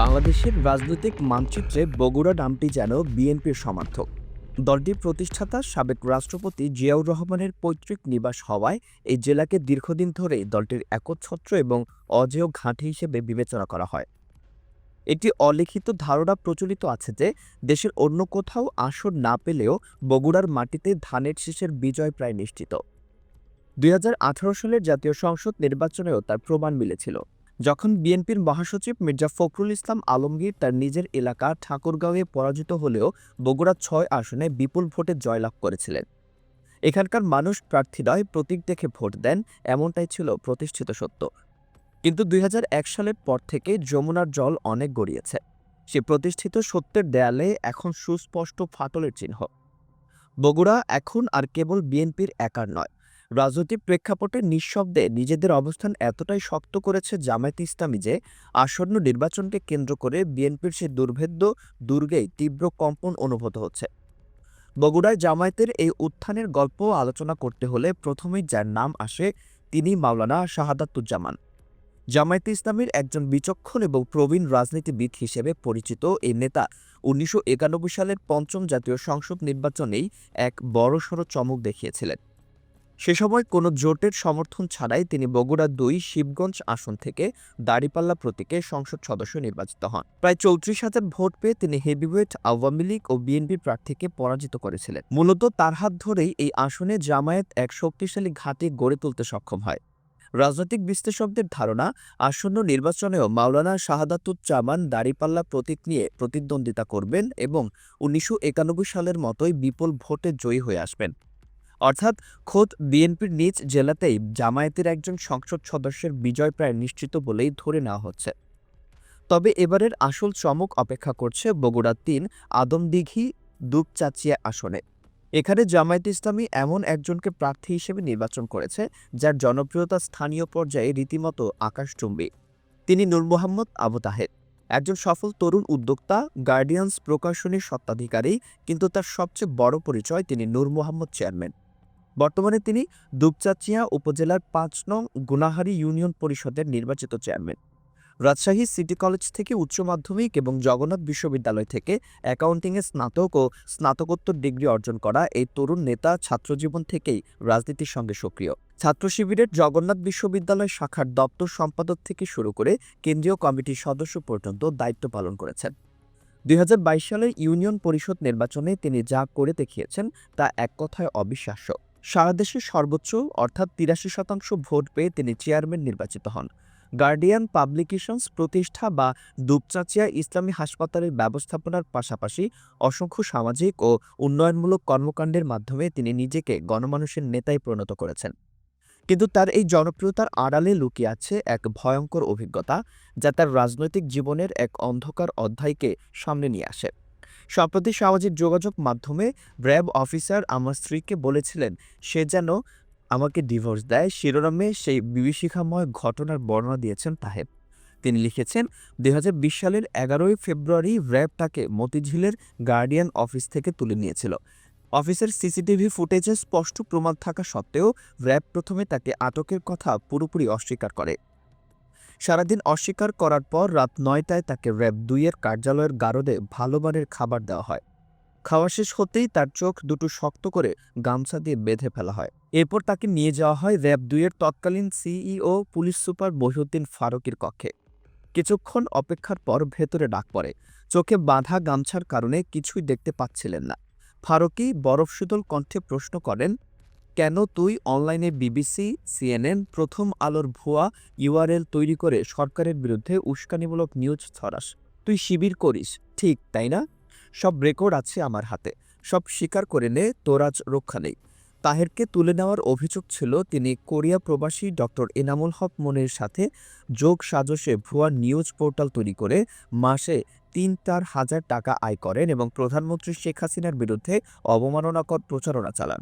বাংলাদেশের রাজনৈতিক মানচিত্রে বগুড়া নামটি যেন বিএনপির সমর্থক। দলটির প্রতিষ্ঠাতা সাবেক রাষ্ট্রপতি জিয়াউর রহমানের পৈতৃক নিবাস হওয়ায় এই জেলাকে দীর্ঘদিন ধরে দলটির একচ্ছত্র এবং অজেয় ঘাঁটি হিসেবে বিবেচনা করা হয়। একটি অলিখিত ধারণা প্রচলিত আছে যে, দেশের অন্য কোথাও আসন না পেলেও বগুড়ার মাটিতে ধানের শীষের বিজয় প্রায় নিশ্চিত। দুই হাজার আঠারো সালের জাতীয় সংসদ নির্বাচনেও তার প্রমাণ মিলেছিল। যখন বিএনপির মহাসচিব মির্জা ফখরুল ইসলাম আলমগীর তার নিজের এলাকা ঠাকুরগাঁওয়ে পরাজিত হলেও বগুড়া ছয় আসনে বিপুল ভোটে জয়লাভ করেছিলেন। এখানকার মানুষ প্রার্থী নয় প্রতীক দেখে ভোট দেন, এমনটাই ছিল প্রতিষ্ঠিত সত্য। কিন্তু দুই হাজার এক সালের পর থেকে যমুনার জল অনেক গড়িয়েছে। সে প্রতিষ্ঠিত সত্যের দেয়ালে এখন সুস্পষ্ট ফাটলের চিহ্ন। বগুড়া এখন আর কেবল বিএনপির একার নয়। রাজনৈতিক প্রেক্ষাপটে নিঃশব্দে নিজেদের অবস্থান এতটাই শক্ত করেছে জামায়াত ইসলামী যে আসন্ন নির্বাচনকে কেন্দ্র করে বিএনপির সে দুর্ভেদ্য দুর্গেই তীব্র কম্পন অনুভূত হচ্ছে। বগুড়ায় জামায়াতের এই উত্থানের গল্প আলোচনা করতে হলে প্রথমেই যার নাম আসে তিনি মাওলানা শাহাদাতুজ্জামান। জামায়াতে ইসলামের একজন বিচক্ষণ এবং প্রবীণ রাজনীতিবিদ হিসেবে পরিচিত এই নেতা উনিশশো একানব্বই সালের পঞ্চম জাতীয় সংসদ নির্বাচনেই এক বড়সড় চমক দেখিয়েছিলেন। সে সময় কোনো জোটের সমর্থন ছাড়াই তিনি বগুড়া দুই, শিবগঞ্জ আসন থেকে দাড়িপাল্লা প্রতীকে সংসদ সদস্য নির্বাচিত হন। প্রায় চৌত্রিশ হাজার ভোট পেয়ে তিনি হেভিওয়েট, আওয়ামী লীগ ও বিএনপি প্রার্থীকে পরাজিত করেছিলেন। মূলত তার হাত ধরেই এই আসনে জামায়াত এক শক্তিশালী ঘাঁটি গড়ে তুলতে সক্ষম হয়। রাজনৈতিক বিশ্লেষকদের ধারণা, আসন্ন নির্বাচনেও মাওলানা শাহাদাতুজ্জামান দাড়িপাল্লা প্রতীক নিয়ে প্রতিদ্বন্দ্বিতা করবেন এবং উনিশশো একানব্বই সালের মতোই বিপুল ভোটে জয়ী হয়ে আসবেন। অর্থাৎ খোদ বিএনপির নিজ জেলাতেই জামায়াতের একজন সংসদ সদস্যের বিজয় প্রায় নিশ্চিত বলেই ধরে নেওয়া হচ্ছে। তবে এবারের আসল চমক অপেক্ষা করছে বগুড়া তিন আদমদিঘি দুপচাচিয়া আসনে। এখানে জামায়াত ইসলামী এমন একজনকে প্রার্থী হিসেবে নির্বাচন করেছে, যার জনপ্রিয়তা স্থানীয় পর্যায়ে রীতিমতো আকাশচুম্বী। তিনি নূর মোহাম্মদ আবু তাহেদ একজন সফল তরুণ উদ্যোক্তা, গার্ডিয়ানস প্রকাশনীর স্বত্বাধিকারী, কিন্তু তার সবচেয়ে বড় পরিচয় তিনি নূর মোহাম্মদ চেয়ারম্যান। বর্তমানে তিনি দুপচাচিয়া উপজেলার পাঁচ নং গুনাহারি ইউনিয়ন পরিষদের নির্বাচিত চেয়ারম্যান। রাজশাহী সিটি কলেজ থেকে উচ্চ মাধ্যমিক এবং জগন্নাথ বিশ্ববিদ্যালয় থেকে অ্যাকাউন্টিংয়ে স্নাতক ও স্নাতকোত্তর ডিগ্রি অর্জন করা এই তরুণ নেতা ছাত্রজীবন থেকেই রাজনীতির সঙ্গে সক্রিয়। ছাত্র শিবিরের জগন্নাথ বিশ্ববিদ্যালয় শাখার দপ্তর সম্পাদক থেকে শুরু করে কেন্দ্রীয় কমিটির সদস্য পর্যন্ত দায়িত্ব পালন করেছেন। দুই হাজার বাইশ সালের ইউনিয়ন পরিষদ নির্বাচনে তিনি যা করে দেখিয়েছেন তা এক কথায় অবিশ্বাস্য। সারা দেশের সর্বোচ্চ, অর্থাৎ তিরাশি শতাংশ ভোট পেয়ে তিনি চেয়ারম্যান নির্বাচিত হন। গার্ডিয়ান পাবলিকেশনস প্রতিষ্ঠা বা দুপচাচিয়া ইসলামী হাসপাতালের ব্যবস্থাপনার পাশাপাশি অসংখ্য সামাজিক ও উন্নয়নমূলক কর্মকাণ্ডের মাধ্যমে তিনি নিজেকে গণমানুষের নেতায় পরিণত করেছেন। কিন্তু তার এই জনপ্রিয়তার আড়ালে লুকিয়ে আছে এক ভয়ঙ্কর অভিজ্ঞতা, যা তার রাজনৈতিক জীবনের এক অন্ধকার অধ্যায়কে সামনে নিয়ে আসে। সম্প্রতি সামাজিক যোগাযোগ মাধ্যমে র্যাব অফিসার আমার স্ত্রীকে বলেছিলেন, সে যেন আমাকে ডিভোর্স দেয়। শিরোনামে সেই বিভীষিকাময় ঘটনার বর্ণনা দিয়েছেন তাহেব তিনি লিখেছেন দু হাজার বিশ সালের এগারোই ফেব্রুয়ারি র্যাব তাকে মতিঝিলের গার্ডিয়ান অফিস থেকে তুলে নিয়েছিল। অফিসের সিসিটিভি ফুটেজে স্পষ্ট প্রমাণ থাকা সত্ত্বেও র্যাব প্রথমে তাকে আটকের কথা পুরোপুরি অস্বীকার করে। সারাদিন অস্বীকার করার পর রাত নয়টায় তাকে র্যাব দুইয়ের কার্যালয়ের গারদে ভালো মানের খাবার দেওয়া হয়। খাওয়া শেষ হতেই তার চোখ দুটো শক্ত করে গামছা দিয়ে বেঁধে ফেলা হয়। এরপর তাকে নিয়ে যাওয়া হয় র্যাব দুইয়ের তৎকালীন সিইও পুলিশ সুপার মহিউদ্দিন ফারুকির কক্ষে। কিছুক্ষণ অপেক্ষার পর ভেতরে ডাক পড়ে। চোখে বাঁধা গামছার কারণে কিছুই দেখতে পাচ্ছিলেন না। ফারুকি বরফ শীতল কণ্ঠে প্রশ্ন করেন কেন তুই অনলাইনে বিবিসি, সিএনএন, প্রথম আলোর ভুয়া ইউআরএল তৈরি করে সরকারের বিরুদ্ধে উস্কানিমূলক নিউজ ছড়াস? তুই শিবির করিস, ঠিক, তাই না? সব রেকর্ড আছে আমার হাতে, সব স্বীকার করে নে, তোর আজ রক্ষা নেই। তাহেরকে তুলে নেওয়ার অভিযোগ ছিল তিনি কোরিয়া প্রবাসী ডক্টর এনামুল হক মনের সাথে যোগ সাজসে ভুয়া নিউজ পোর্টাল তৈরি করে মাসে তিন চার হাজার টাকা আয় করেন এবং প্রধানমন্ত্রী শেখ হাসিনার বিরুদ্ধে অবমাননাকর প্রচারণা চালান।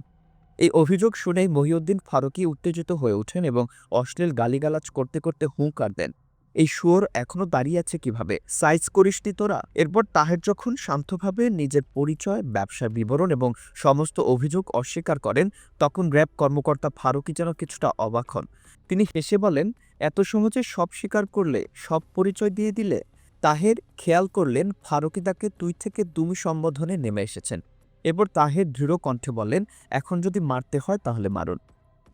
এই অভিযোগ শুনেই মহিউদ্দিন ফারুকি উত্তেজিত হয়ে ওঠেন এবং অশ্লীল গালিগালাজ করতে করতে হুঁকার দেন। এই শুয়োর এখনও দাঁড়িয়ে আছে কীভাবে? সাইজ করিসনি তোরা। এরপর তাহের যখন শান্তভাবে নিজের পরিচয়, ব্যবসার বিবরণ এবং সমস্ত অভিযোগ অস্বীকার করেন, তখন র্যাব কর্মকর্তা ফারুকি যেন কিছুটা অবাক হন। তিনি হেসে বলেন, এত সহজে সব স্বীকার করলে, সব পরিচয় দিয়ে দিলে? তাহের খেয়াল করলেন, ফারুকি তাকে তুই থেকে তুমি সম্বোধনে নেমে এসেছেন। এরপর তাহের দৃঢ় কণ্ঠে বলেন এখন যদি মারতে হয় তাহলে মারুন।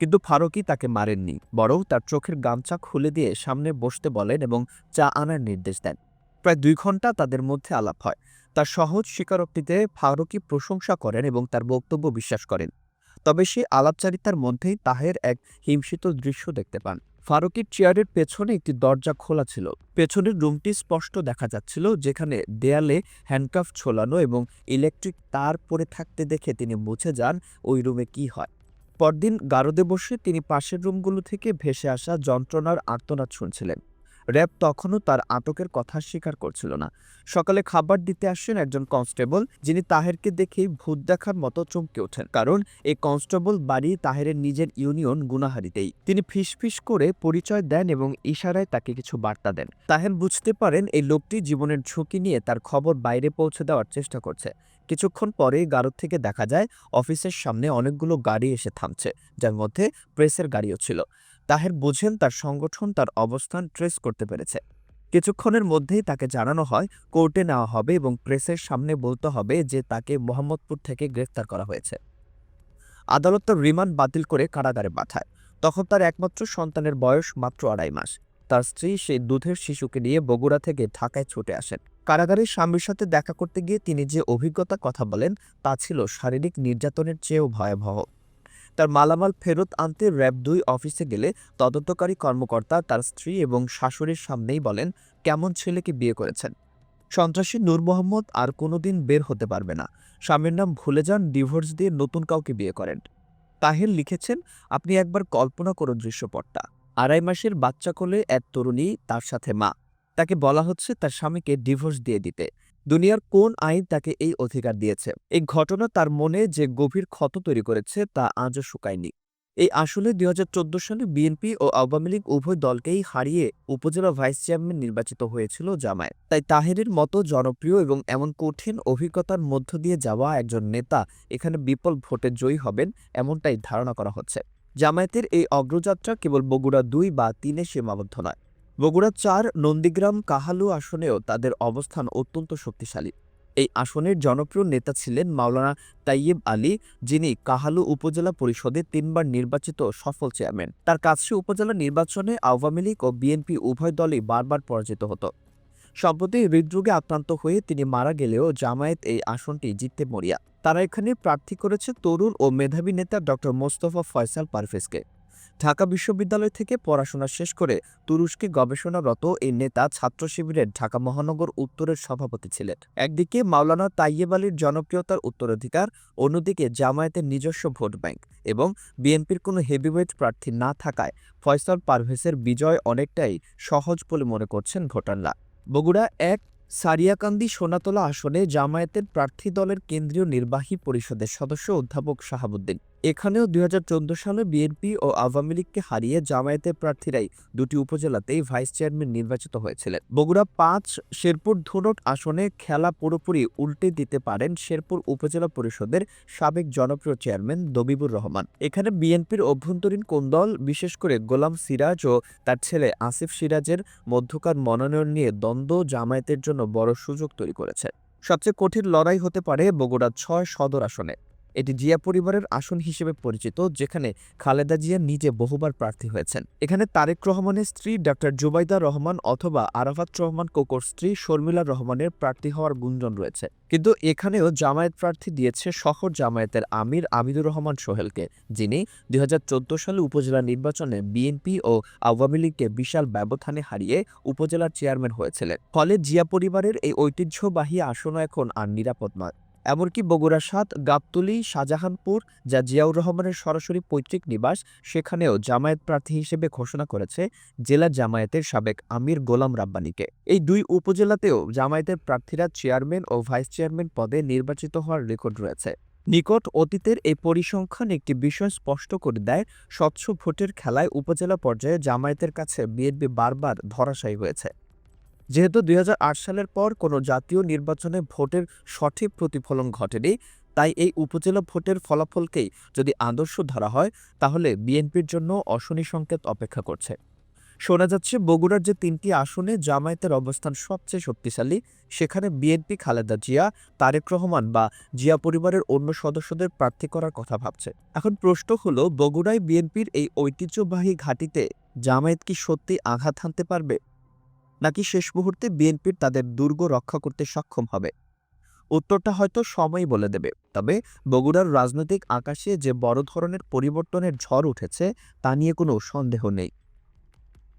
কিন্তু ফারুকি তাকে মারেননি, বরং তার চোখের গামছা খুলে দিয়ে সামনে বসতে বলেন এবং চা আনার নির্দেশ দেন। প্রায় দুই ঘণ্টা তাদের মধ্যে আলাপ হয়। তার সহজ স্বীকারোক্তিতে ফারুকি প্রশংসা করেন এবং তার বক্তব্য বিশ্বাস করেন। তবে সে আলাপচারিতার মধ্যেই তাহের এক হিমশীত দৃশ্য দেখতে পান। ফারুকির চেয়ারের পেছনে একটি দরজা খোলা ছিল। পেছনের রুমটি স্পষ্ট দেখা যাচ্ছিল, যেখানে দেয়ালে হ্যান্ডকাফ ছোলানো এবং ইলেকট্রিক তার পরে থাকতে দেখে তিনি মুছে যান ওই রুমে কি হয়। পরদিন গারদে বসে তিনি পাশের রুমগুলো থেকে ভেসে আসা যন্ত্রণার আর্তনাদ শুনছিলেন। র্যাব তখনও তার আটকের কথা স্বীকার করছিল না। সকালে খাবার দিতে আসেন একজন কনস্টেবল, যিনি তাহেরকে দেখেই ভূত দেখার মতো চমকে ওঠেন। কারণ এই কনস্টেবল বাড়ি তাহেরের নিজের ইউনিয়ন গুনাহারিতেই। তিনি ফিসফিস করে পরিচয় দেন এবং ইশারায় তাকে কিছু বার্তা দেন। তাহের বুঝতে পারেন এই লোকটি জীবনের ঝুঁকি নিয়ে তার খবর বাইরে পৌঁছে দেওয়ার চেষ্টা করছে। কিছুক্ষণ পরেই গারদ থেকে দেখা যায়, অফিসের সামনে অনেকগুলো গাড়ি এসে থামছে, যার মধ্যে প্রেসের গাড়িও ছিল। তাহের বোঝেন তার সংগঠন তার অবস্থান ট্রেস করতে পেরেছে। কিছুক্ষণের মধ্যেই তাকে জানানো হয়, কোর্টে নেওয়া হবে এবং প্রেসের সামনে বলতে হবে যে তাকে মোহাম্মদপুর থেকে গ্রেফতার করা হয়েছে। আদালত তার রিমান্ড বাতিল করে কারাগারে পাঠায়। তখন তার একমাত্র সন্তানের বয়স মাত্র আড়াই মাস। তার স্ত্রী সেই দুধের শিশুকে নিয়ে বগুড়া থেকে ঢাকায় ছুটে আসেন। কারাগারের স্বামীর সাথে দেখা করতে গিয়ে তিনি যে অভিজ্ঞতা কথা বলেন, তা ছিল শারীরিক নির্যাতনের চেয়েও ভয়াবহ। তার মালামাল ফেরত আনতে র্যাব দুই অফিসে গেলে তদন্তকারী কর্মকর্তা তার স্ত্রী এবং শাশুড়ির সামনেই বলেন, কেমন ছেলেকে বিয়ে করেছেন? সন্ত্রাসী নূর মোহাম্মদ আর কোনোদিন বের হতে পারবে না। স্বামীর নাম ভুলে যান, ডিভোর্স দিয়ে নতুন কাউকে বিয়ে করেন। তাহের লিখেছেন, আপনি একবার কল্পনা করুন দৃশ্যপটটা। আড়াই মাসের বাচ্চা কোলে এক তরুণী, তার সাথে মা। তাকে বলা হচ্ছে তার স্বামীকে ডিভোর্স দিয়ে দিতে। দুনিয়ার কোন আইন তাকে এই অধিকার দিয়েছে? এই ঘটনা তার মনে যে গভীর ক্ষত তৈরি করেছে তা আজও শুকায়নি। এই আসলে দু হাজার চোদ্দ সালে বিএনপি ও আওয়ামী লীগ উভয় দলকেই হারিয়ে উপজেলা ভাইস চেয়ারম্যান নির্বাচিত হয়েছিল জামায়াত। তাই তাহেরের মতো জনপ্রিয় এবং এমন কঠিন অভিজ্ঞতার মধ্য দিয়ে যাওয়া একজন নেতা এখানে বিপুল ভোটে জয়ী হবেন এমনটাই ধারণা করা হচ্ছে। জামায়াতের এই অগ্রযাত্রা কেবল বগুড়া দুই বা তিনে সীমাবদ্ধ নয়। বগুড়া চার, নন্দীগ্রাম, কাহালু আসনেও তাদের অবস্থান অত্যন্ত শক্তিশালী। এই আসনের জনপ্রিয় নেতা ছিলেন মাওলানা তাইয়েব আলী, যিনি কাহালু উপজেলা পরিষদে তিনবার নির্বাচিত সফল চেয়ারম্যান। তার কাছে উপজেলা নির্বাচনে আওয়ামী লীগ ও বিএনপি উভয় দলই বারবার পরাজিত হতো। সম্প্রতি হৃদরোগে আক্রান্ত হয়ে তিনি মারা গেলেও জামায়াত এই আসনটি জিততে মরিয়া। তারা এখানে প্রার্থী করেছে তরুণ ও মেধাবী নেতা ডক্টর মোস্তফা ফয়সাল পারভেজকে। ঢাকা বিশ্ববিদ্যালয় থেকে পড়াশোনা শেষ করে তুরস্কে গবেষণারত এই নেতা ছাত্র শিবিরের ঢাকা মহানগর উত্তরের সভাপতি ছিলেন। একদিকে মাওলানা তাইয়েব আলীর জনপ্রিয়তার উত্তরাধিকার, অন্যদিকে জামায়াতের নিজস্ব ভোট ব্যাংক এবং বিএনপির কোনো হেভিওয়েট প্রার্থী না থাকায় ফয়সাল পারভেজের বিজয় অনেকটাই সহজ বলে মনে করছেন ভোটাররা। বগুড়া এক সারিয়াকান্দি সোনাতলা আসনে জামায়াতের প্রার্থী দলের কেন্দ্রীয় নির্বাহী পরিষদের সদস্য অধ্যাপক শাহাবুদ্দিন এখানেও দুই হাজার চোদ্দ সালে বিএনপি ও আওয়ামী লীগকে হারিয়ে জামায়াতের প্রার্থীরাই দুটি উপজেলাতেই ভাইস চেয়ারম্যান নির্বাচিত হয়েছিলেন। বগুড়া পাঁচ, শেরপুর ধুনট আসনে খেলা পুরোপুরি উল্টে দিতে পারেন শেরপুর উপজেলা পরিষদের সাবেক জনপ্রিয় চেয়ারম্যান দবিবুর রহমান। এখানে বিএনপির অভ্যন্তরীণ কোন্দল বিশেষ করে গোলাম সিরাজ ও তার ছেলে আসিফ সিরাজের মধ্যকার মনোনয়ন নিয়ে দ্বন্দ্ব জামায়াতের জন্য বড় সুযোগ তৈরি করেছে। সবচেয়ে কঠিন লড়াই হতে পারে বগুড়া ছয় সদর আসনে। এটি জিয়া পরিবারের আসন হিসেবে পরিচিত, যেখানে খালেদা জিয়া নিজে বহুবার প্রার্থী হয়েছেন। এখানে তারেক রহমানের স্ত্রী ডক্টর জুবাইদা রহমান অথবা আরাফাত রহমান কোকোর স্ত্রী শর্মিলা রহমানের প্রার্থী হওয়ার গুঞ্জন রয়েছে। কিন্তু এখানেও জামায়াত প্রার্থী দিয়েছে শহর জামায়াতের আমির আমিদুর রহমান সোহেলকে, যিনি দুই হাজার চোদ্দ সালে উপজেলা নির্বাচনে বিএনপি ও আওয়ামী লীগকে বিশাল ব্যবধানে হারিয়ে উপজেলার চেয়ারম্যান হয়েছিলেন। ফলে জিয়া পরিবারের এই ঐতিহ্যবাহী আসনও এখন আর নিরাপদ নয়। এমনকি বগুড়া সাত, গাবতলী, শাহজাহানপুর, যা জিয়াউর রহমানের সরাসরি পৈতৃক নিবাস, সেখানেও জামায়াত প্রার্থী হিসেবে ঘোষণা করেছে জেলা জামায়াতের সাবেক আমির গোলাম রাব্বানীকে। এই দুই উপজেলাতেও জামায়াতের প্রার্থীরা চেয়ারম্যান ও ভাইস চেয়ারম্যান পদে নির্বাচিত হওয়ার রেকর্ড রয়েছে। নিকট অতীতের এই পরিসংখ্যান একটি বিষয় স্পষ্ট করে দেয়, স্বচ্ছ ভোটের খেলায় উপজেলা পর্যায়ে জামায়াতের কাছে বিএনপি বারবার ধরাশায়ী হয়েছে। যেহেতু দুই হাজার আট সালের পর কোনো জাতীয় নির্বাচনে ভোটের সঠিক প্রতিফলন ঘটেনি, তাই এই উপজেলা ভোটের ফলাফলকেই যদি আদর্শ ধরা হয়, তাহলে বিএনপির জন্য অশনি সংকেত অপেক্ষা করছে। শোনা যাচ্ছে বগুড়ার যে তিনটি আসনে জামায়াতের অবস্থান সবচেয়ে শক্তিশালী, সেখানে বিএনপি খালেদা জিয়া, তারেক রহমান বা জিয়া পরিবারের অন্য সদস্যদের প্রার্থী করার কথা ভাবছে। এখন প্রশ্ন হলো, বগুড়ায় বিএনপির এই ঐতিহ্যবাহী ঘাঁটিতে জামায়াত কি সত্যি আঘাত হানতে পারবে? নাকি শেষ মুহূর্তে বিএনপির তাদের দুর্গ রক্ষা করতে সক্ষম হবে? উত্তরটা হয়তো সময় বলে দেবে। তবে বগুড়ার রাজনৈতিক আকাশে যে বড় ধরনের পরিবর্তনের ঝড় উঠেছে, তা নিয়ে কোনো সন্দেহ নেই।